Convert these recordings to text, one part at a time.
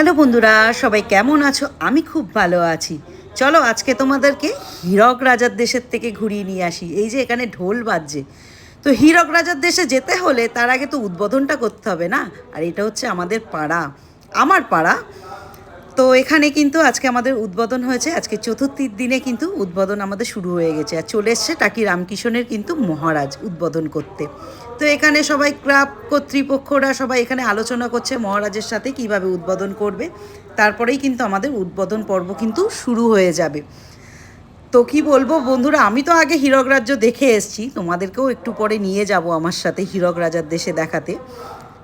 Hello বন্ধুরা, সবাই কেমন আছো? আমি খুব ভালো আছি। চলো আজকে তোমাদেরকে হীরক রাজার দেশের থেকে ঘুরিয়ে নিয়ে আসি। এই যে এখানে ঢোল বাজছে। তো হীরক রাজার দেশে যেতে হলে তার আগে তো উদ্বোধনটা করতে হবে না? আর এটা হচ্ছে আমাদের পাড়া। আমার পাড়া তো এখানে কিন্তু আজকে আমাদের উদ্বোধন হয়েছে। আজকে চতুর্থীর দিনে কিন্তু উদ্বোধন আমাদের শুরু হয়ে গেছে। আর চলে এসছে টাকি রামকিশনের কিন্তু মহারাজ উদ্বোধন করতে। তো এখানে সবাই ক্লাব কর্তৃপক্ষরা সবাই এখানে আলোচনা করছে মহারাজের সাথে কীভাবে উদ্বোধন করবে। তারপরেই কিন্তু আমাদের উদ্বোধন পর্ব কিন্তু শুরু হয়ে যাবে। তো কি বলব বন্ধুরা, আমি তো আগে হীরক রাজ্য দেখে এসছি। তোমাদেরকেও একটু পরে নিয়ে যাব আমার সাথে হীরক রাজার দেশে দেখাতে।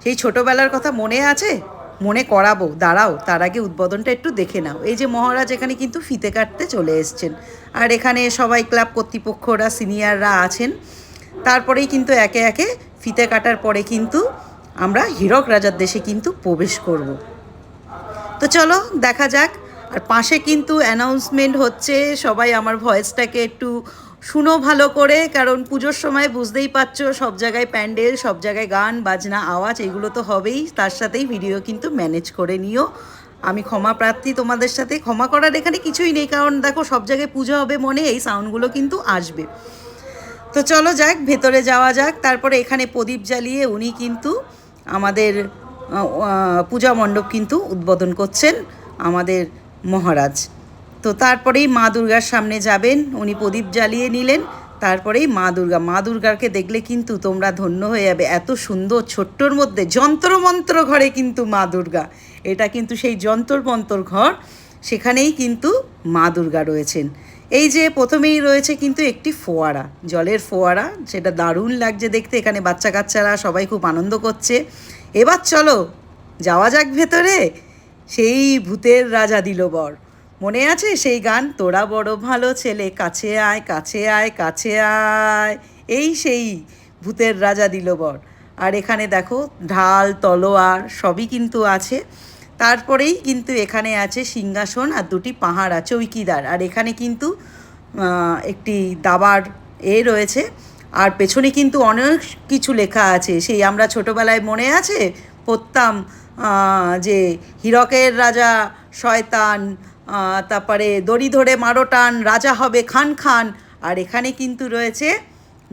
সেই ছোটোবেলার কথা মনে আছে? মনে করাবো, দাঁড়াও, তার আগে উদ্বোধনটা একটু দেখে নাও। এই যে মহারাজ এখানে কিন্তু ফিতে কাটতে চলে এসছেন। আর এখানে সবাই ক্লাব কর্তৃপক্ষরা, সিনিয়ররা আছেন। তারপরেই কিন্তু একে একে ফিতে কাটার পরে কিন্তু আমরা হীরক রাজার দেশে কিন্তু প্রবেশ করব। তো চলো, দেখা যাক। আর পাশে কিন্তু অ্যানাউন্সমেন্ট হচ্ছে, সবাই আমার ভয়েসটাকে একটু শুনো ভালো করে, কারণ পুজোর সময় বুঝতেই পারছ, সব জায়গায় প্যান্ডেল, সব জায়গায় গান, বাজনা, আওয়াজ, এগুলো তো হবেই। তার সাথেই ভিডিও কিন্তু ম্যানেজ করে নিও। আমি ক্ষমা প্রার্থী তোমাদের সাথে। ক্ষমা করার এখানে কিছুই নেই, কারণ দেখো, সব জায়গায় পুজো হবে মনে, এই সাউন্ডগুলো কিন্তু আসবে। তো চলো যাক, ভেতরে যাওয়া যাক। তারপরে এখানে প্রদীপ জ্বালিয়ে উনি কিন্তু আমাদের পূজা মণ্ডপ কিন্তু উদ্বোধন করছেন আমাদের মহারাজ। তো তারপরেই মা দুর্গার সামনে যাবেন। উনি প্রদীপ জ্বালিয়ে নিলেন। তারপরেই মা দুর্গা, মা দুর্গাকে দেখলে কিন্তু তোমরা ধন্য হয়ে যাবে। এত সুন্দর ছোট্টর মধ্যে যন্ত্রমন্ত্র ঘরে কিন্তু মা দুর্গা। এটা কিন্তু সেই যন্ত্রমন্ত্র ঘর। সেখানেই কিন্তু মা দুর্গা রয়েছেন। এই যে প্রথমেই রয়েছে কিন্তু একটি ফোয়ারা, জলের ফোয়ারা। সেটা দারুণ লাগছে দেখতে। এখানে বাচ্চা কাচ্চারা সবাই খুব আনন্দ করছে। এবার চলো, যাওয়া যাক ভেতরে। সেই ভূতের রাজা দিল বর মনে আছে সেই গান? তোরা বড় ভালো ছেলে, কাছে আয় কাছে আয় কাছে আয়। এই সেই ভূতের রাজা দিল বর আর এখানে দেখো, ঢাল, তলোয়ার সবই কিন্তু আছে। তারপরেই কিন্তু এখানে আছে সিংহাসন আর দুটি পাহাড়া চৌকিদার আর এখানে কিন্তু একটি দাবার এ রয়েছে। আর পেছনে কিন্তু অনেক কিছু লেখা আছে। সেই আমরা ছোটোবেলায় মনে আছে? পড়তাম যে হীরকের রাজা, শয়তান তারপরে দড়ি ধরে মারো টান, রাজা হবে খান খান। আর এখানে কিন্তু রয়েছে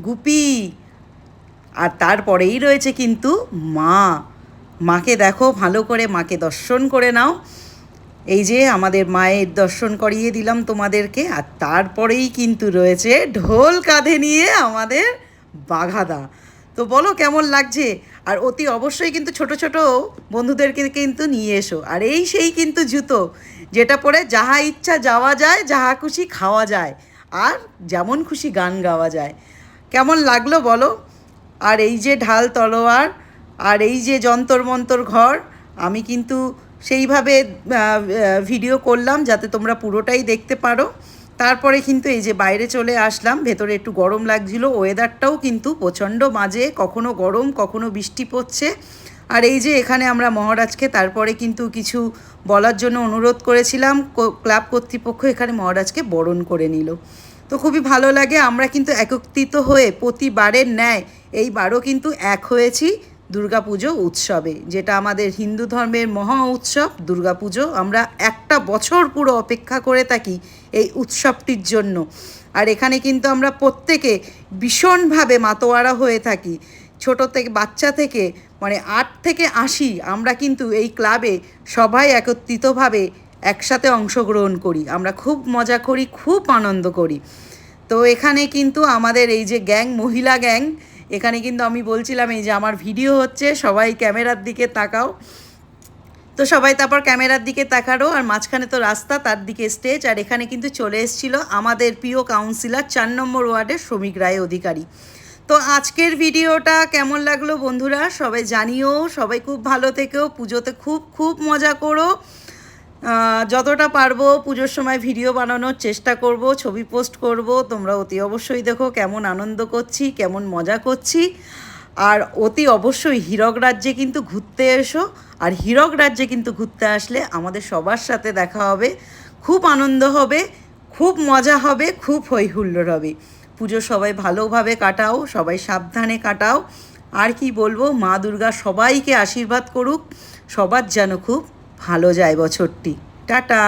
গুপি। আর তারপরেই রয়েছে কিন্তু মা। মাকে দেখো, ভালো করে মাকে দর্শন করে নাও। এই যে আমাদের মায়ের দর্শন করিয়ে দিলাম তোমাদেরকে। আর তারপরেই কিন্তু রয়েছে ঢোল কাঁধে নিয়ে আমাদের বাঘাদা। তো বলো কেমন লাগছে? আর অতি অবশ্যই কিন্তু ছোট ছোট বন্ধুদেরকে কিন্তু নিয়ে এসো। আর এই সেই কিন্তু জুতো, যেটা পরে যাহা ইচ্ছা যাওয়া যায়, যাহা খুশি খাওয়া যায়। আর যেমন খুশি গান গাওয়া যায়। কেমন লাগল বলো? আর এই যে ঢাল তলোয়ার, আর এই যে যন্তর মন্তর ঘর, আমি কিন্তু সেইভাবে ভিডিও করলাম যাতে তোমরা পুরোটাই দেখতে পারো। তারপরে কিন্তু এই যে বাইরে চলে আসলাম, ভেতরে একটু গরম লাগছিল ওয়েদারটাও কিন্তু প্রচণ্ড মাঝে কখনো গরম, কখনো বৃষ্টি পড়ছে। আর এই যে এখানে আমরা মহারাজকে তারপরে কিন্তু কিছু বলার জন্য অনুরোধ করেছিলাম ক্লাব কর্তৃপক্ষ এখানে মহারাজকে বরণ করে নিল। তো খুবই ভালো লাগে, আমরা কিন্তু একত্রিত হয়ে প্রতিবারের ন্যায় এইবারও কিন্তু এক হয়েছি। দুর্গাপুজো উৎসবে, যেটা আমাদের হিন্দু ধর্মের মহা উৎসব, দুর্গাপুজো। আমরা একটা বছর পুরো অপেক্ষা করে থাকি এই উৎসবটির জন্য। আর এখানে কিন্তু আমরা প্রত্যেকে ভীষণভাবে মাতোয়ারা হয়ে থাকি। ছোট থেকে, বাচ্চা থেকে মানে আট থেকে আশি আমরা কিন্তু এই ক্লাবে সবাই একত্রিতভাবে একসাথে অংশগ্রহণ করি। আমরা খুব মজা করি, খুব আনন্দ করি। তো এখানে কিন্তু আমাদের এই যে গ্যাং, মহিলা গ্যাং এখানে কিন্তু আমি বলছিলাম এই যে আমার ভিডিও হচ্ছে, সবাই ক্যামেরার দিকে তাকাও। তো সবাই তারপর ক্যামেরার দিকে তাকারো, আর মাঝখানে তো রাস্তা, তার দিকে স্টেজ আর এখানে কিন্তু চলে এসেছিল আমাদের প্রিয় কাউন্সিলর চার নম্বর ওয়ার্ডের শ্রমিক রায় অধিকারী। তো আজকের ভিডিওটা কেমন লাগল বন্ধুরা? সবাই জানিও, সবাই খুব ভালো থেকেও পুজোতে খুব খুব মজা করো। যতটা পারব পুজোর সময় ভিডিও বানানোর চেষ্টা করব, ছবি পোস্ট করব। তোমরা অতি অবশ্যই দেখো কেমন আনন্দ করছি, কেমন মজা করছি। আর অতি অবশ্যই হীরক রাজ্যে কিন্তু ঘুরতে এসো। আর হীরক রাজ্যে কিন্তু ঘুরতে আসলে আমাদের সবার সাথে দেখা হবে। খুব আনন্দ হবে, খুব মজা হবে, খুব হই হুল্লোড় হবে। পুজো সবাই ভালোভাবে কাটাও, সবাই সাবধানে কাটাও। আর কি বলব, মা দুর্গা সবাইকে আশীর্বাদ করুক, সবার যেন খুব ভালো যায় বছরটি। টাটা।